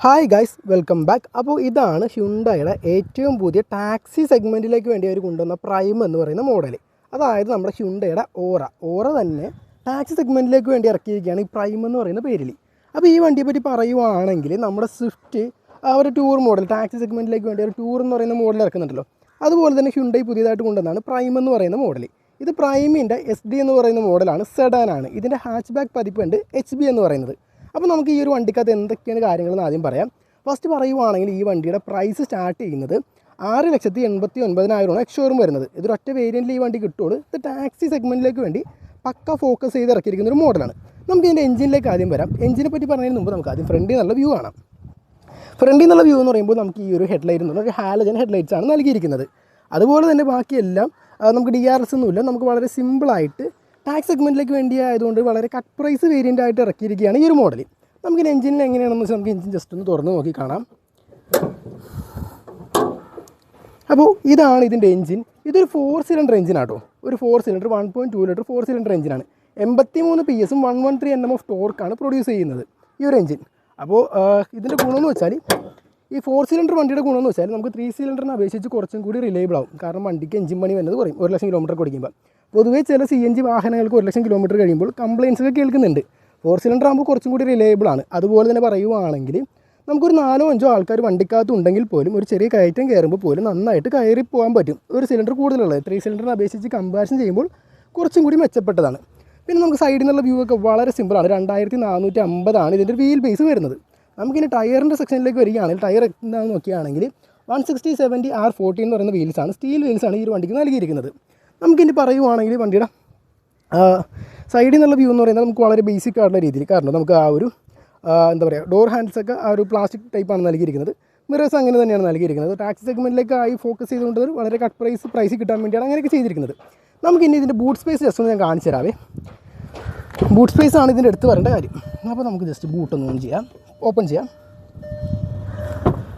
Hi guys welcome back അപ്പോൾ ഇതാണ് ഹ്യുണ്ടായുടെ ഏറ്റവും പുതിയ ടാക്സി സെഗ്മെന്റിലേക്ക് വേണ്ടി അവർ കൊണ്ടുവന്ന പ്രൈം എന്ന് പറയുന്ന മോഡൽ അതായത് നമ്മുടെ ഹ്യുണ്ടയുടെ ഓറ ഓറ തന്നെ ടാക്സി സെഗ്മെന്റിലേക്ക് വേണ്ടി ഇറക്കിയിരിക്കുകയാണ് ഈ പ്രൈം എന്ന് പറയുന്ന പേരിൽ അപ്പോൾ ഈ വണ്ടിയെ പറ്റി പറയുവാണെങ്കിൽ നമ്മുടെ സ്വിഫ്റ്റ് ആ ഒരു ടൂർ മോഡൽ ടാക്സി സെഗ്മെന്റിലേക്ക് വേണ്ടി ഒരു ടൂർ എന്ന് പറയുന്ന മോഡൽ ഇറക്കുന്നുണ്ടല്ലോ. അതുപോലെ തന്നെ ഹ്യുണ്ടൈ പുതിയതായിട്ട് കൊണ്ടുവന്നതാണ് പ്രൈം എന്ന് പറയുന്ന മോഡൽ ഇത് പ്രൈമിന്റെ എസ് ഡി എന്ന് പറയുന്ന മോഡലാണ് സെഡാനാണ് ഇതിന്റെ ഹാച്ച് ബാക്ക് പതിപ്പുണ്ട് എച്ച് ബി എന്ന് പറയുന്നത്. അപ്പോൾ നമുക്ക് ഈ ഒരു വണ്ടിക്കകത്ത് എന്തൊക്കെയാണ് കാര്യങ്ങളെന്ന് ആദ്യം പറയാം. ഫസ്റ്റ് പറയുവാണെങ്കിൽ ഈ വണ്ടിയുടെ പ്രൈസ് സ്റ്റാർട്ട് ചെയ്യുന്നത് ആറ് ലക്ഷത്തി എൺപത്തി ഒൻപതിനായിരമാണ് എക്സ്ഷോറും വരുന്നത്. ഇതൊരു ഒറ്റ വേരിയന്റിൽ ഈ വണ്ടി കിട്ടുള്ളൂ. ഇത് ടാക്സി സെഗ്മെന്റിലേക്ക് വേണ്ടി പക്ക ഫോക്കസ് ചെയ്ത് ഇറക്കിയിരിക്കുന്ന ഒരു മോഡലാണ് നമുക്ക് ഇതിന്റെ എഞ്ചിനിലേക്ക് ആദ്യം വരാം. എഞ്ചിനെ പറ്റി പറഞ്ഞതിന് മുമ്പ് നമുക്ക് ആദ്യം ഫ്രണ്ടിൽ നല്ല വ്യൂ കാണാം. ഫ്രണ്ടിൽ നിന്നുള്ള വ്യൂ എന്ന് പറയുമ്പോൾ നമുക്ക് ഈ ഒരു ഹെഡ്ലൈറ്റ് എന്ന് ഒരു ഹാലജൻ ഹെഡ്ലൈറ്റ്സ് ആണ് നൽകിയിരിക്കുന്നത്. അതുപോലെ തന്നെ ബാക്കിയെല്ലാം നമുക്ക് ഡി ആർ എസ് ഒന്നുമില്ല. നമുക്ക് വളരെ സിമ്പിളായിട്ട് ടാക്സ് സെഗ്മെന്റിലേക്ക് വേണ്ടി ആയതുകൊണ്ട് വളരെ കട്ട് പ്രൈസ് വേരിയന്റ് ആയിട്ട് ഇറക്കിയിരിക്കുകയാണ് ഈ ഒരു മോഡൽ നമുക്ക് എഞ്ചിനിൽ എങ്ങനെയാണെന്ന് വെച്ചാൽ നമുക്ക് എഞ്ചിൻ ജസ്റ്റ് ഒന്ന് തുറന്ന് നോക്കി കാണാം. അപ്പോൾ ഇതാണ് ഇതിന്റെ എഞ്ചിൻ ഇതൊരു ഫോർ സിലിണ്ടർ എഞ്ചിനാട്ടോ ഒരു four cylinder one point two litre four cylinder എഞ്ചിനാണ് എൺപത്തി മൂന്ന് പി എസും one one three N M of ടോർക്കാണ് produce ചെയ്യുന്നത് ഈ ഒരു എഞ്ചിൻ അപ്പോൾ ഇതിന്റെ ഗുണമെന്ന് വെച്ചാൽ ഈ ഫോർ സിലിണ്ടർ വണ്ടിയുടെ ഗുണമെന്ന് വെച്ചാൽ നമുക്ക് ത്രീ സിലിണ്ടറിനെ അപേക്ഷിച്ച് കുറച്ചും കൂടി റിലേബിൾ ആവും. കാരണം വണ്ടിക്ക് എഞ്ചിൻ പണി വരുന്നത് കുറയും. ഒരു ലക്ഷം കിലോമീറ്റർ ഓടിക്കുമ്പോൾ പൊതുവേ ചില സി എൻ ജി വാഹനങ്ങൾക്ക് ഒരു ലക്ഷം കിലോമീറ്റർ കഴിയുമ്പോൾ കംപ്ലയിൻസ് ഒക്കെ കേൾക്കുന്നുണ്ട്. ഫോർ സിലിണ്ടർ ആകുമ്പോൾ കുറച്ചും കൂടി റിലയബിൾ ആണ്. അതുപോലെ തന്നെ പറയുവാണെങ്കിൽ നമുക്കൊരു നാലോ അഞ്ചോ ആൾക്കാർ വണ്ടിക്കകത്ത് ഉണ്ടെങ്കിൽ പോലും ഒരു ചെറിയ കയറ്റം കയറുമ്പോൾ പോലും നന്നായിട്ട് കയറി പോകാൻ പറ്റും. ഒരു സിലിണ്ടർ കൂടുതലുള്ളത്. ത്രീ സിലിണ്ടറിനെ അപേക്ഷിച്ച് കമ്പാരിസൺ ചെയ്യുമ്പോൾ കുറച്ചും കൂടി മെച്ചപ്പെട്ടതാണ്. പിന്നെ നമുക്ക് സൈഡിൽ നിന്നുള്ള വ്യൂ ഒക്കെ വളരെ സിമ്പിളാണ് രണ്ടായിരത്തി നാനൂറ്റി അമ്പതാണ് ഇതിന്റെ വീൽ ബേസ് വരുന്നത്. നമുക്കിനി ടയറിന്റെ സെക്ഷനിലേക്ക് വരികയാണെങ്കിൽ ടയർ എന്താണെന്ന് നോക്കുകയാണെങ്കിൽ one sixty seventy R forty എന്ന് പറയുന്ന വീൽസാണ് സ്റ്റീൽ വീൽസാണ് ഈ ഒരു വണ്ടിക്ക് നൽകിയിരിക്കുന്നത്. നമുക്കിനി പറയുവാണെങ്കിൽ വണ്ടിയുടെ സൈഡിൽ നിന്നുള്ള വ്യൂ എന്ന് പറയുന്നത് നമുക്ക് വളരെ ബേസിക് ആയിട്ടുള്ള രീതിയിൽ കാരണം നമുക്ക് ആ ഒരു എന്താ പറയുക ഡോർ ഹാൻഡ്സ് ഒക്കെ ആ ഒരു പ്ലാസ്റ്റിക് ടൈപ്പാണ് നൽകിയിരിക്കുന്നത്. മിറേഴ്സ് അങ്ങനെ തന്നെയാണ് നൽകിയിരിക്കുന്നത്. ടാക്സി സെഗ്മെന്റിലേക്ക് ആയി ഫോക്കസ് ചെയ്തുകൊണ്ട് വളരെ കട്ട് പ്രൈസ് പ്രൈസ് കിട്ടാൻ വേണ്ടിയാണ് അങ്ങനെയൊക്കെ ചെയ്തിരിക്കുന്നത്. നമുക്ക് ഇനി ഇതിന്റെ ബൂട്ട് സ്പേസ് ജസ്റ്റ് ഒന്ന് ഞാൻ കാണിച്ചു തരാവേ. ബൂട്ട് സ്പേസ് ആണ് ഇതിന്റെ അടുത്ത് വരേണ്ട കാര്യം. അപ്പോൾ നമുക്ക് ജസ്റ്റ് ബൂട്ട് ഒന്ന് ഓൺ ചെയ്യാം. ഓപ്പൺ ചെയ്യാം.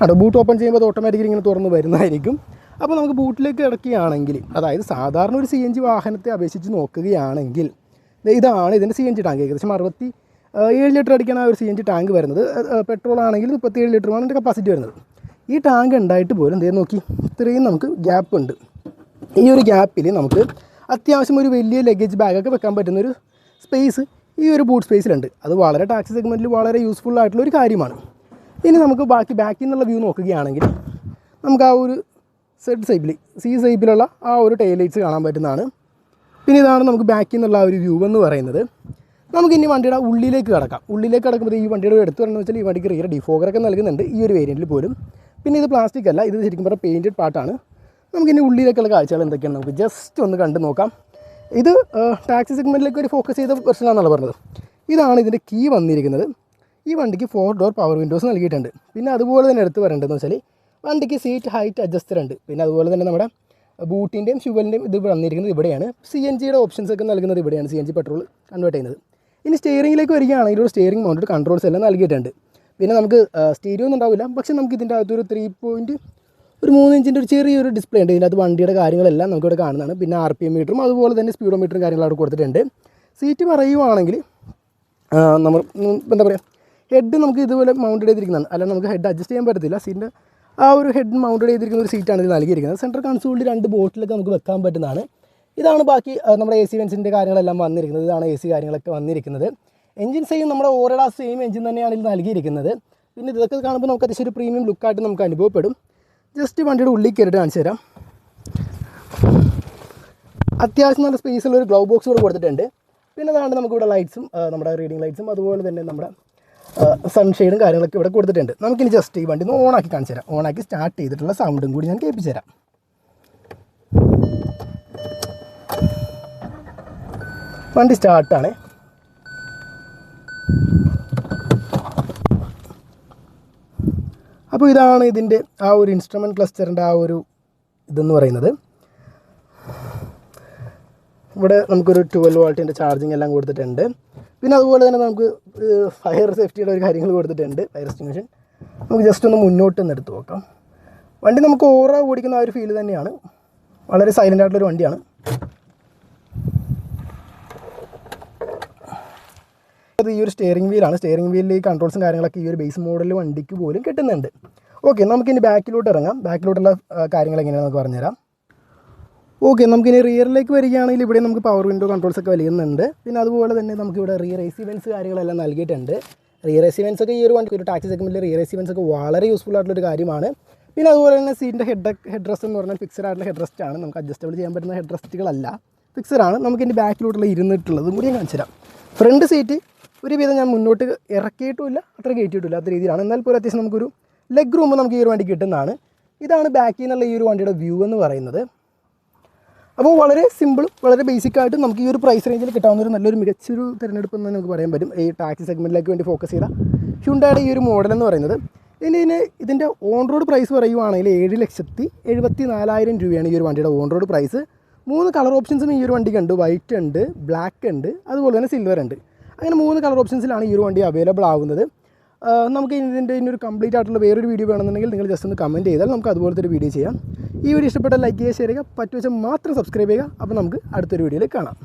അതെ ബൂട്ട് ഓപ്പൺ ചെയ്യുമ്പോൾ അത് ഓട്ടോമാറ്റിക്കലി ഇങ്ങനെ തുറന്ന് വരുന്നതായിരിക്കും. അപ്പോൾ നമുക്ക് ബൂട്ടിലേക്ക് കിടക്കുകയാണെങ്കിൽ അതായത് സാധാരണ ഒരു സി എൻ ജി വാഹനത്തെ അപേക്ഷിച്ച് നോക്കുകയാണെങ്കിൽ ഇതാണ് ഇതിന്റെ സി എൻ ജി ടാങ്ക് ഏകദേശം അറുപത്തി ഏഴ് ലിറ്റർ അടിക്കാണ് ആ ഒരു സി എൻ ജി ടാങ്ക് വരുന്നത്. പെട്രോൾ ആണെങ്കിൽ മുപ്പത്തിയേഴ് ലിറ്ററുമാണ് ഇതിന്റെ കപ്പാസിറ്റി വരുന്നത്. ഈ ടാങ്ക് ഉണ്ടായിട്ട് പോലും ദേ നോക്കി ഇത്രയും നമുക്ക് ഗ്യാപ്പ് ഉണ്ട്. ഈ ഒരു ഗ്യാപ്പിൽ നമുക്ക് അത്യാവശ്യം ഒരു വലിയ ലഗേജ് ബാഗൊക്കെ വെക്കാൻ പറ്റുന്ന ഒരു സ്പേസ് ഈ ഒരു ബൂട്ട് സ്പേസിലുണ്ട് അത് വളരെ ടാക്സി സെഗ്മെന്റിൽ വളരെ യൂസ്ഫുൾ ആയിട്ടുള്ള ഒരു കാര്യമാണ്. ഇനി നമുക്ക് ബാക്കി ബാക്കിൽ നിന്നുള്ള വ്യൂ നോക്കുകയാണെങ്കിൽ നമുക്ക് ആ ഒരു സെഡ് സൈപ്പിൽ സി സൈപ്പിലുള്ള ആ ഒരു ടൈലൈറ്റ്സ് കാണാൻ പറ്റുന്നതാണ്. പിന്നെ ഇതാണ് നമുക്ക് ബാക്കിൽ നിന്നുള്ള ഒരു വ്യൂ എന്ന് പറയുന്നത്. നമുക്ക് ഇനി വണ്ടിയുടെ ഉള്ളിലേക്ക് കിടക്കാം. ഉള്ളിലേക്ക് കിടക്കുമ്പോൾ ഈ വണ്ടിയുടെ എടുത്തു വരണമെന്ന് വെച്ചാൽ ഈ വണ്ടിക്ക് റിയർ ഡിഫോഗറൊക്കെ നൽകുന്നുണ്ട് ഈ ഒരു വേരിയന്റിൽ പോലും. പിന്നെ ഇത് പ്ലാസ്റ്റിക് അല്ല ഇത് ശരിക്കും പറഞ്ഞാൽ പെയിന്റഡ് പാർട്ടാണ് നമുക്കിനി ഉള്ളിലേക്കുള്ള കാഴ്ചകൾ എന്തൊക്കെയാണ് നമുക്ക് ജസ്റ്റ് ഒന്ന് കണ്ടു നോക്കാം. ഇത് ടാക്സി സെഗ്മെന്റിലേക്ക് ഒരു ഫോക്കസ് ചെയ്ത വെർഷനാണെന്നാണ് പറഞ്ഞത്. ഇതാണ് ഇതിന്റെ കീ വന്നിരിക്കുന്നത്. ഈ വണ്ടിക്ക് ഫോർ ഡോർ പവർ വിൻഡോസ് നൽകിയിട്ടുണ്ട്. പിന്നെ അതുപോലെ തന്നെ എടുത്ത് വരേണ്ടതെന്ന് വെച്ചാൽ വണ്ടിക്ക് സീറ്റ് ഹൈറ്റ് അഡ്ജസ്റ്റർ ഉണ്ട്. പിന്നെ അതുപോലെ തന്നെ നമ്മുടെ ബൂട്ടിന്റെയും ഫ്യൂവലിന്റെയും ഇത് വന്നിരിക്കുന്നത് ഇവിടെയാണ്. സി എൻ ജിയുടെ ഓപ്ഷൻസ് ഒക്കെ നൽകുന്നത് ഇവിടെയാണ് C N G petrol convert ചെയ്യുന്നത്. ഇനി സ്റ്റിയറിംഗിലേക്ക് വരികയാണെങ്കിൽ ഒരു സ്റ്റിയറിംഗ് മൗണ്ടഡ് കൺട്രോൾസ് എല്ലാം നൽകിയിട്ടുണ്ട്. പിന്നെ നമുക്ക് സ്റ്റീരിയോ ഒന്നും ഉണ്ടാവില്ല. പക്ഷേ നമുക്ക് ഇതിന്റെ അകത്തൊരു ത്രീ പോയിന്റ് ഒരു മൂന്ന് ഇഞ്ചിന്റെ ഒരു ചെറിയൊരു ഡിസ്പ്ലേ ഉണ്ട്. ഇതിനകത്ത് വണ്ടിയുടെ കാര്യങ്ങളെല്ലാം നമുക്കിവിടെ കാണുന്നതാണ്. പിന്നെ ആർ പി എം മീറ്ററും അതുപോലെ തന്നെ സ്പീഡോ മീറ്ററും കാര്യങ്ങളും അവിടെ കൊടുത്തിട്ടുണ്ട്. സീറ്റ് പറയുവാണെങ്കിൽ നമ്മൾ എന്താ പറയുക ഹെഡ് നമുക്ക് ഇതുപോലെ മൗണ്ട് ചെയ്തിരിക്കുന്നതാണ്. അല്ലാതെ നമുക്ക് ഹെഡ് അഡ്ജസ്റ്റ് ചെയ്യാൻ പറ്റത്തില്ല. സീറ്റിന്റെ ആ ഒരു ഹെഡ് മൗണ്ടഡ് ചെയ്തിരിക്കുന്ന ഒരു സീറ്റാണ് ഇത് നൽകിയിരിക്കുന്നത്. സെൻട്രൽ കൺസോളിൽ രണ്ട് ബോട്ടിലൊക്കെ നമുക്ക് വെക്കാൻ പറ്റുന്നതാണ്. ഇതാണ് ബാക്കി നമ്മുടെ എ സി വെൻസിന്റെ കാര്യങ്ങളെല്ലാം വന്നിരിക്കുന്നത്. ഇതാണ് എ സി കാര്യങ്ങളൊക്കെ വന്നിരിക്കുന്നത്. എഞ്ചിൻ സെയിം നമ്മുടെ ഓരോ സെയിം എഞ്ചിൻ തന്നെയാണ് ഇത് നൽകിയിരിക്കുന്നത്. പിന്നെ ഇതൊക്കെ കാണുമ്പോൾ നമുക്ക് അത്യാവശ്യം ഒരു പ്രീമിയം ലുക്കായിട്ട് നമുക്ക് അനുഭവപ്പെടും. ജസ്റ്റ് വണ്ടിയുടെ ഉള്ളിൽ കയറി കാണിച്ചു തരാം. അത്യാവശ്യം നല്ല സ്പേസുള്ള ഒരു ഗ്ലൗ ബോക്സ് കൂടെ കൊടുത്തിട്ടുണ്ട്. പിന്നെ അതാണ് നമുക്കിവിടെ ലൈറ്റ്സും നമ്മുടെ റീഡിംഗ് ലൈറ്റ്സും അതുപോലെ തന്നെ നമ്മുടെ സൺഷെയ്ഡും കാര്യങ്ങളൊക്കെ ഇവിടെ കൊടുത്തിട്ടുണ്ട്. നമുക്കിനി ജസ്റ്റ് ഈ വണ്ടി ഒന്ന് ഓണാക്കി കാണിച്ചു തരാം. ഓണാക്കി സ്റ്റാർട്ട് ചെയ്തിട്ടുള്ള സൗണ്ടും കൂടി ഞാൻ കേൾപ്പിച്ചു തരാം. വണ്ടി സ്റ്റാർട്ടാണ് അപ്പോൾ ഇതാണ് ഇതിന്റെ ആ ഒരു ഇൻസ്ട്രുമെന്റ് ക്ലസ്റ്ററിന്റെ ആ ഒരു ഇതെന്ന് പറയുന്നത്. ഇവിടെ നമുക്കൊരു ട്വൽവ് വോൾട്ടിന്റെ ചാർജിങ് എല്ലാം കൊടുത്തിട്ടുണ്ട്. പിന്നെ അതുപോലെ തന്നെ നമുക്ക് ഫയർ സേഫ്റ്റിയുടെ ഒരു കാര്യങ്ങൾ കൊടുത്തിട്ടുണ്ട് ഫയർ എക്സ്റ്റിങ്ഷൻ നമുക്ക് ജസ്റ്റ് ഒന്ന് മുന്നോട്ട് ഒന്ന് എടുത്ത് നോക്കാം. വണ്ടി നമുക്ക് ഓറ ഓടിക്കുന്ന ആ ഒരു ഫീൽ തന്നെയാണ്. വളരെ സൈലന്റ് ആയിട്ടുള്ളൊരു വണ്ടിയാണ്. അത് ഈ ഒരു സ്റ്റിയറിംഗ് വീലാണ് സ്റ്റിയറിംഗ് വീലിൽ ഈ കൺട്രോൾസും കാര്യങ്ങളൊക്കെ ഈ ഒരു ബേസ് മോഡൽ വണ്ടിക്ക് പോലും കിട്ടുന്നുണ്ട്. ഓക്കെ നമുക്കിനി ബാക്കിലോട്ട് ഇറങ്ങാം. ബാക്കിലോട്ടുള്ള കാര്യങ്ങൾ എങ്ങനെയാണെന്ന് നമുക്ക് പറഞ്ഞുതരാം. ഓക്കെ നമുക്കിനി റിയറിലേക്ക് വരികയാണെങ്കിൽ ഇവിടെ നമുക്ക് പവർ വിൻഡോ കൺട്രോൾസ് ഒക്കെ വലിയുന്നുണ്ട്. പിന്നെ അതുപോലെ തന്നെ നമുക്കിവിടെ റിയർ എസിവൻസ് കാര്യങ്ങളെല്ലാം നൽകിയിട്ടുണ്ട്. റിയർ എസിവൻസ് ഒക്കെ ഈ ഒരു വണ്ടി ഒരു ടാക്സി സെഗ്മെന്റിൽ റിയർ എസിവൻസ് ഒക്കെ വളരെ യൂസ്ഫുൾ ആയിട്ടുള്ളൊരു കാര്യമാണ്. പിന്നെ അതുപോലെ തന്നെ സീറ്റിന്റെ ഹെഡ് ഹെഡ് റെസ്റ്റ് എന്ന് പറഞ്ഞാൽ ഫിക്സഡ് ആയിട്ടുള്ള ഹെഡ് റെസ്റ്റ് ആണ്. നമുക്ക് അഡ്ജസ്റ്റബിൾ ചെയ്യാൻ പറ്റുന്ന ഹെഡ് റെസ്റ്റുകളല്ല ഫിക്സഡ് ആണ്. നമുക്ക് ഇതിന്റെ ബാക്കിലോട്ടുള്ള ഇരുന്നിട്ടുള്ളതും കൂടി ഞാൻ കാണിച്ചു തരാം ഫ്രണ്ട് സീറ്റ് ഒരുവിധം ഞാൻ മുന്നോട്ട് ഇറക്കിയിട്ടുമില്ല. അത്ര കയറ്റിയിട്ടില്ല അത്ര രീതിയിലാണ്. എന്നാൽ പോലും അത്യാവശ്യം നമുക്കൊരു ലെഗ് റൂം നമുക്ക് ഈ ഒരു വണ്ടി കിട്ടുന്നതാണ്. ഇതാണ് ബാക്കിൽ നിന്നുള്ള ഈ ഒരു വണ്ടിയുടെ വ്യൂ എന്ന് പറയുന്നത്. അപ്പോൾ വളരെ സിമ്പിളും വളരെ ബേസിക് ആയിട്ട് നമുക്ക് ഈ ഒരു പ്രൈസ് റേഞ്ചിൽ കിട്ടാവുന്ന ഒരു നല്ലൊരു മികച്ചൊരു തിരഞ്ഞെടുപ്പ് എന്ന് നമുക്ക് പറയാൻ പറ്റും. ഈ ടാക്സി സെഗ്മെന്റിലേക്ക് വേണ്ടി ഫോക്കസ് ചെയ്ത ഹ്യുണ്ടായുടെ ഈ ഒരു മോഡൽ എന്ന് പറയുന്നത്. ഇതിന് ഇതിന്റെ ഓൺ റോഡ് പ്രൈസ് പറയുവാണെങ്കിൽ ഏഴ് ലക്ഷത്തി എഴുപത്തി നാലായിരം രൂപയാണ് ഈ ഒരു വണ്ടിയുടെ ഓൺ റോഡ് പ്രൈസ് മൂന്ന് കളർ ഓപ്ഷൻസും ഈ ഒരു വണ്ടിക്ക് ഉണ്ട് വൈറ്റ് ഉണ്ട് ബ്ലാക്ക് ഉണ്ട് അതുപോലെ തന്നെ സിൽവർ ഉണ്ട്. അങ്ങനെ മൂന്ന് കളർ ഓപ്ഷൻസിലാണ് ഈ ഒരു വണ്ടി അവൈലബിൾ ആവുന്നത്. നമുക്ക് ഇതിന്റെ ഇതിന്റെ ഒരു കംപ്ലീറ്റ് ആയിട്ടുള്ള വേറൊരു വീഡിയോ വേണമെന്നുണ്ടെങ്കിൽ നിങ്ങൾ ജസ്റ്റ് ഒന്ന് കമന്റ് ചെയ്താൽ നമുക്ക് അതുപോലത്തെ ഒരു വീഡിയോ ചെയ്യാം. ഈ വീഡിയോ ഇഷ്ടപ്പെട്ടാൽ ലൈക്ക് ചെയ്യുക ഷെയർ ചെയ്യുക പറ്റുവെച്ചാൽ മാത്രം സബ്സ്ക്രൈബ് ചെയ്യുക. അപ്പോൾ നമുക്ക് അടുത്തൊരു വീഡിയോയിൽ കാണാം.